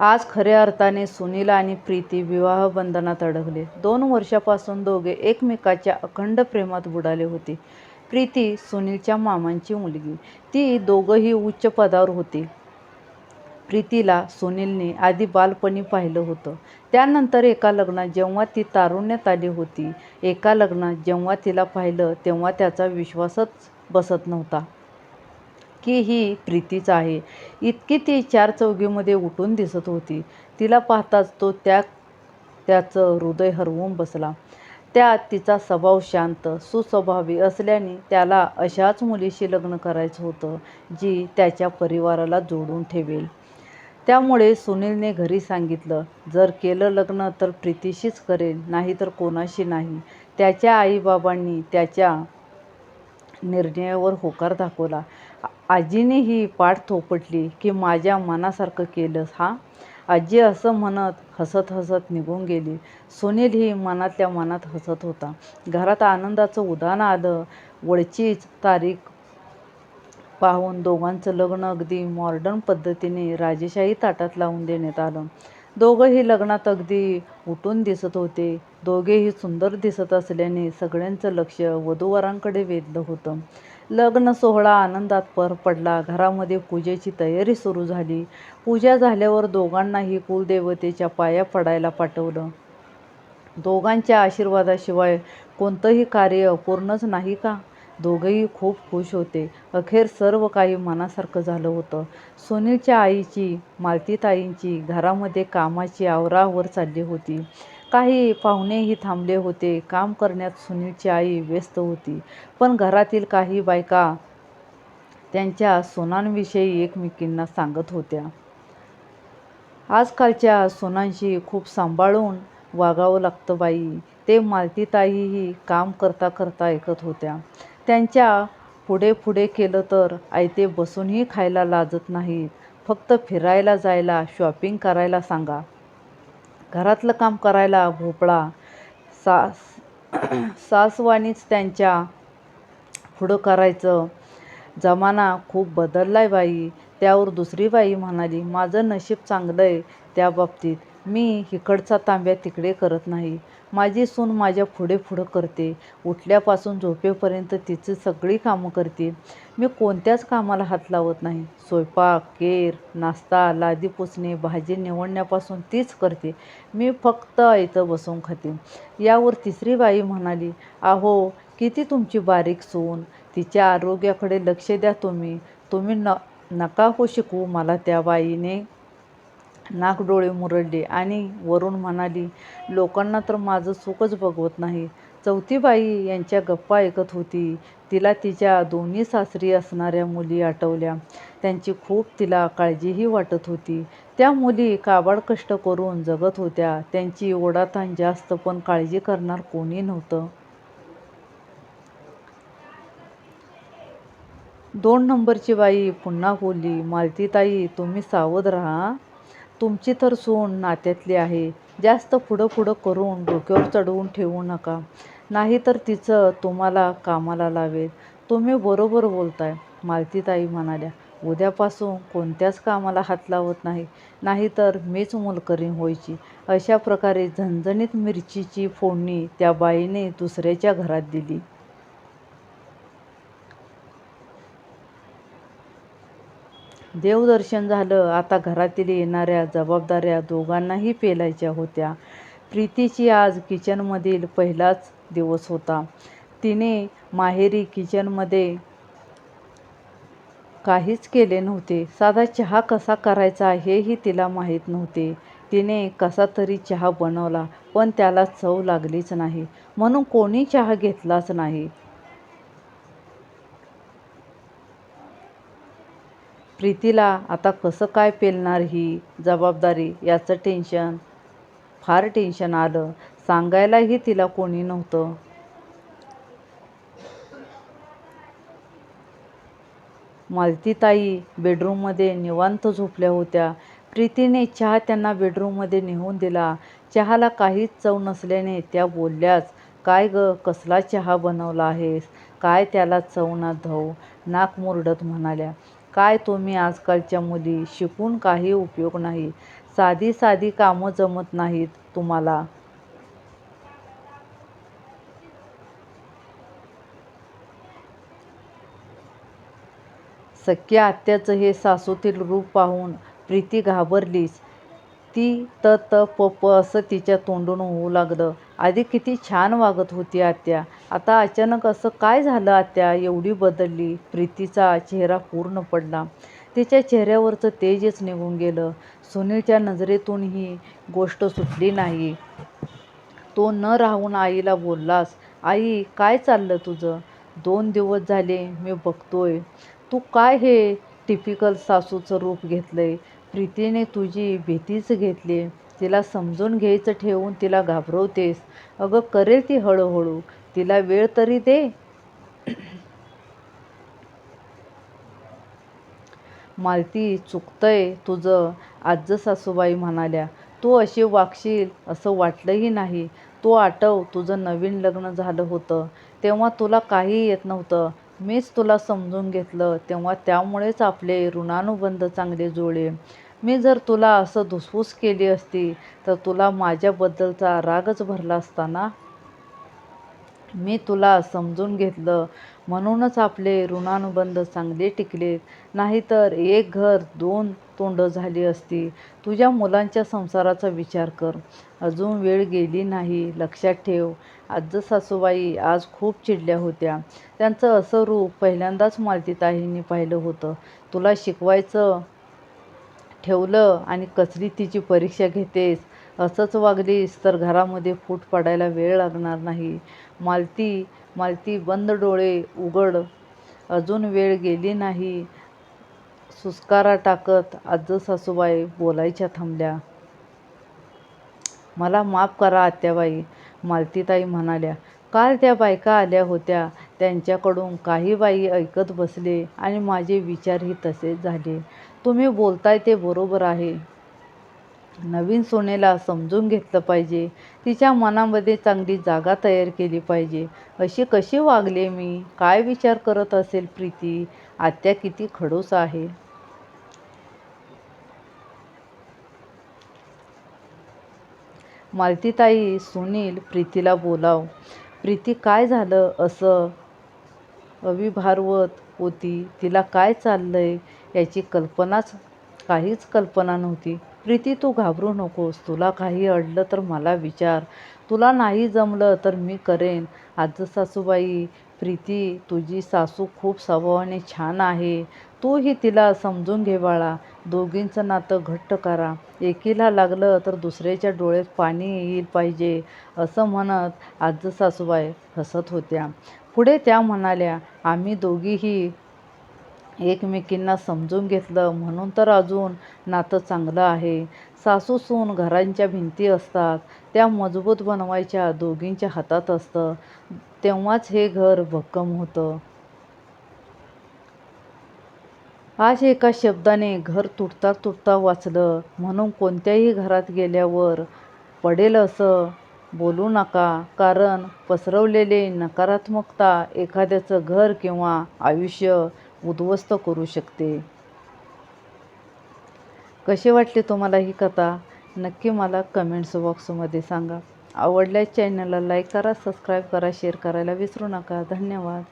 आज खऱ्या अर्थाने सुनील आणि प्रीती विवाहबंधनात अडकले. दोन वर्षापासून दोघे एकमेकाच्या अखंड प्रेमात बुडाले होते. प्रीती सुनीलच्या मामांची मुलगी. ती दोघंही उच्च पदावर होती. प्रीतीला सुनीलने आधी बालपणी पाहिलं होतं. त्यानंतर एका लग्नात जेव्हा ती तारुण्यात आली होती. एका लग्नात जेव्हा तिला पाहिलं तेव्हा त्याचा विश्वासच बसत नव्हता की ही प्रीतीच आहे. इतकी ती चार चौघीमध्ये उठून दिसत होती. तिला पाहताच तो त्या त्याचं हृदय हरवून बसला. त्या तिचा स्वभाव शांत, सुस्वभावी असल्याने त्याला अशाच मुलीशी लग्न करायचं होतं जी त्याच्या परिवाराला जोडून ठेवेल. त्यामुळे सुनीलने घरी सांगितलं, जर केलं लग्न तर प्रीतीशीच करेल नाही तर कोणाशी नाही. त्याच्या आईबाबांनी त्याच्या निर्णयावर होकार दाखवला. आजीने ही पाठ थोपटली की माझ्या मनासारखं केलंस हा आजी असं म्हणत हसत हसत निघून गेली. सुनीलही मनातल्या मनात हसत होता. घरात आनंदाचं उदाहरण आलं. वळचीच तारीख पाहून दोघांचं लग्न अगदी मॉडर्न पद्धतीने राजेशाही ताटात लावून देण्यात आलं. दोघंही लग्नात अगदी उठून दिसत होते. दोघेही सुंदर दिसत असल्याने सगळ्यांचं लक्ष वधूवरांकडे वेधलं होतं. लग्न सोहळा आनंदात पर पडला. घरामध्ये पूजेची तयारी सुरू झाली. पूजा झाल्यावर दोघांनाही कुलदेवतेच्या पाया पडायला पाठवलं. दोघांच्या आशीर्वादाशिवाय कोणतंही कार्य अपूर्णच नाही का? दोघेही खूप खुश होते. अखेर सर्व काही मनासारखं झालं होतं. सुनीलच्या आईची, मालतीताईंची घरामध्ये कामाची आवराआवर चालली होती. काही पाहुणेही थांबले होते. काम करण्यात सुनीलची आई व्यस्त होती. पण घरातील काही बायका त्यांच्या सोनांविषयी एकमेकींना सांगत होत्या. आजकालच्या सोनांशी खूप सांभाळून वागावं लागतं बाई, ते मालतीताईही काम करता करता ऐकत होत्या. त्यांच्या पुढे पुढे केलं तर आयते बसूनही खायला लाजत नाहीत. फक्त फिरायला जायला, शॉपिंग करायला सांगा. घरातलं काम करायला भोपळा. सास सासवानीच त्यांच्या पुढं करायचं. जमाना खूप बदलला आहे बाई. त्यावर दुसरी बाई म्हणाली, माझं नशीब चांगलं आहे त्याबाबतीत. मी इकडचा तांब्या तिकडे करत नाही. माझी सून माझ्या पुढे पुढं करते. उठल्यापासून झोपेपर्यंत तिची सगळी कामं करते. मी कोणत्याच कामाला हात लावत नाही. स्वयंपाक, केर, नाश्ता, लादी पुसणे, भाजी निवडण्यापासून तीच करते. मी फक्त आयतं बसून खाते. यावर तिसरी बाई म्हणाली, अहो, किती तुमची बारीक सून. तिच्या आरोग्याकडे लक्ष द्या तुम्ही. तुम्ही न नका हो शिकवू मला त्या बाईने नाक-डोळे मुरडले आणि वरून म्हणाली, लोकांना तर माझं सुखच बघवत नाही चौथी बाई यांच्या गप्पा ऐकत होती. तिला तिच्या दोन्ही सासरी असणाऱ्या मुली आठवल्या. त्यांची खूप तिला काळजीही वाटत होती. त्या मुली काबाड कष्ट करून जगत होत्या. त्यांची ओढाताण जास्त पण काळजी करणार कोणी नव्हतं. दोन नंबरची बाई पुन्हा बोलली, मालतीताई तुम्ही सावध राहा तुमची तर सून नात्यातली आहे. जास्त पुढं पुढं करून डोक्यावर चढवून ठेवू नका. नाहीतर तिचं तुम्हाला कामाला लावेल. तुम्ही बरोबर बोलताय, मालतीताई म्हणाल्या. उद्यापासून कोणत्याच कामाला हात लावत नाही, नाहीतर मीच मोलकरीण व्हायची. अशा प्रकारे झणझणीत मिरचीची फोडणी त्या बाईने दुसऱ्याच्या घरात दिली. देवदर्शन झालं. आता घरातील येणाऱ्या जबाबदाऱ्या दोघांनाही पेलायच्या होत्या. प्रीतीची आज किचनमधील पहिलाच दिवस होता. तिने माहेरी किचनमध्ये काहीच केले नव्हते. साधा चहा कसा करायचा हेही तिला माहीत नव्हते. तिने कसा तरी चहा बनवला, पण त्याला चव लागलीच नाही. म्हणून कोणी चहा घेतलाच नाही. प्रीतीला आता कसं काय पेलणार ही जबाबदारी याचं टेन्शन, फार टेन्शन आलं. सांगायलाही तिला कोणी नव्हतं. मालतीताई बेडरूममध्ये निवांत झोपल्या होत्या. प्रीतीने चहा त्यांना बेडरूममध्ये नेऊन दिला. चहाला काहीच चव नसल्याने त्या बोलल्याच, काय गं, कसला चहा बनवला आहेस? काय त्याला चव ना धव? नाक मुरडत म्हणाल्या, काय तुम्ही आजकालच्या मुली शिकून काही उपयोग नाही साधी साधी कामं जमत नाहीत तुम्हाला? सख्या आत्याचं हे सासूतील रूप पाहून प्रीती घाबरलीच. ती त त प प असं तिच्या तोंडून होऊ लागलं. आधी किती छान वागत होती आत्या. आता अचानक असं काय झालं आत्या? एवढी बदलली. प्रीतीचा चेहरा पूर्ण पडला. तिच्या चेहऱ्यावरचं तेजच निघून गेलं. सुनीलच्या नजरेतून ही गोष्ट सुटली नाही. तो न राहून आईला बोललास आई काय चाललं तुझं? दोन दिवस झाले मी बघतोय. तू काय हे टिपिकल सासूचं रूप घेतलंय? प्रीतीने तुझी भीतीच घेतली. तिला समजून घ्यायचं ठेवून तिला घाबरवतेस. अगं करेल ती हळूहळू. तिला वेळ तरी दे. मालती चुकतंय तुझं आज्ज सासूबाई म्हणाल्या. तू अशी वागशील असं वाटलंही नाही. तू आठव तुझं नवीन लग्न झालं होतं. तेव्हा तुला काही येत नव्हतं. मीच तुला समजून घेतलं तेव्हा त्यामुळेच आपले ऋणानुबंध चांगले जुळले. मी जर तुला असं धुसफूस केली असती तर तुला माझ्याबद्दलचा रागच भरला असता ना? मी तुला समजून घेतलं म्हणूनच आपले ऋणानुबंध चांगले टिकलेत नाहीतर एक घर दोन तोंड झाली असती. तुझ्या मुलांच्या संसाराचा विचार कर. अजून वेळ गेली नाही लक्षात ठेव. आज सासूबाई आज खूप चिडल्या होत्या. त्यांचं असं रूप पहिल्यांदाच मालतीताईंनी पाहिलं होतं. तुला शिकवायचं ठेवलं आणि कसली तिची परीक्षा घेतेस? असंच वागलीस तर घरामध्ये फूट पडायला वेळ लागणार नाही. मालती मालती बंद डोळे उघड. अजून वेळ गेली नाही. सुस्कारा टाकत आज सासूबाई बोलायच्या थांबल्या. मला माफ करा आत्याबाई मालतीताई म्हणाल्या. काल त्या बायका आल्या होत्या. त्यांच्याकडून काही बाई ऐकत बसले आणि माझे विचारही तसेच झाले. तुम्ही बोलताय ते बरोबर आहे. नवीन सुनेला समजून घेतलं पाहिजे. तिच्या मनामध्ये चांगली जागा तयार केली पाहिजे. अशी कशी वागले मी? काय विचार करत असेल प्रीती? आत्या किती खडूस आहे. मालतीताई सुनील प्रीतीला बोलाव. प्रीती काय झालं? असं अविभारवत होती. तिला काय चाललंय? याची कल्पनाच काहीच कल्पना नव्हती. प्रीती तू घाबरू नकोस. तुला काही अडलं तर मला विचार. तुला नाही जमलं तर मी करेन. आज सासूबाई प्रीती तुझी सासू खूप स्वभावाने छान आहे. तूही तिला समजून घे बाळा. दोघींचं नातं घट्ट करा. एकीला लागलं तर दुसऱ्याच्या डोळ्यात पाणी येईल पाहिजे असं म्हणत आज सासूबाई हसत होत्या. पुढे त्या म्हणाल्या आम्ही दोघीही एकमेकींना समजून घेतलं म्हणून तर अजून नातं चांगलं आहे. सासू सून घरांच्या भिंती असतात त्या मजबूत बनवायच्या दोघींच्या हातात असतं. तेव्हाच हे घर भक्कम होतं. आज एका शब्दाने घर तुटता तुटता वाचलं. म्हणून कोणत्याही घरात गेल्यावर पडेल असं बोलू नका. कारण पसरवलेले नकारात्मकता एखाद्याचं घर किंवा आयुष्य उद्ध्वस्त करू शकते. कशी वाटली तुम्हाला ही कथा? नक्की मला कमेंट्स बॉक्समध्ये सांगा. आवडल्यास चॅनलला लाईक करा सबस्क्राईब करा शेअर करायला विसरू नका. धन्यवाद.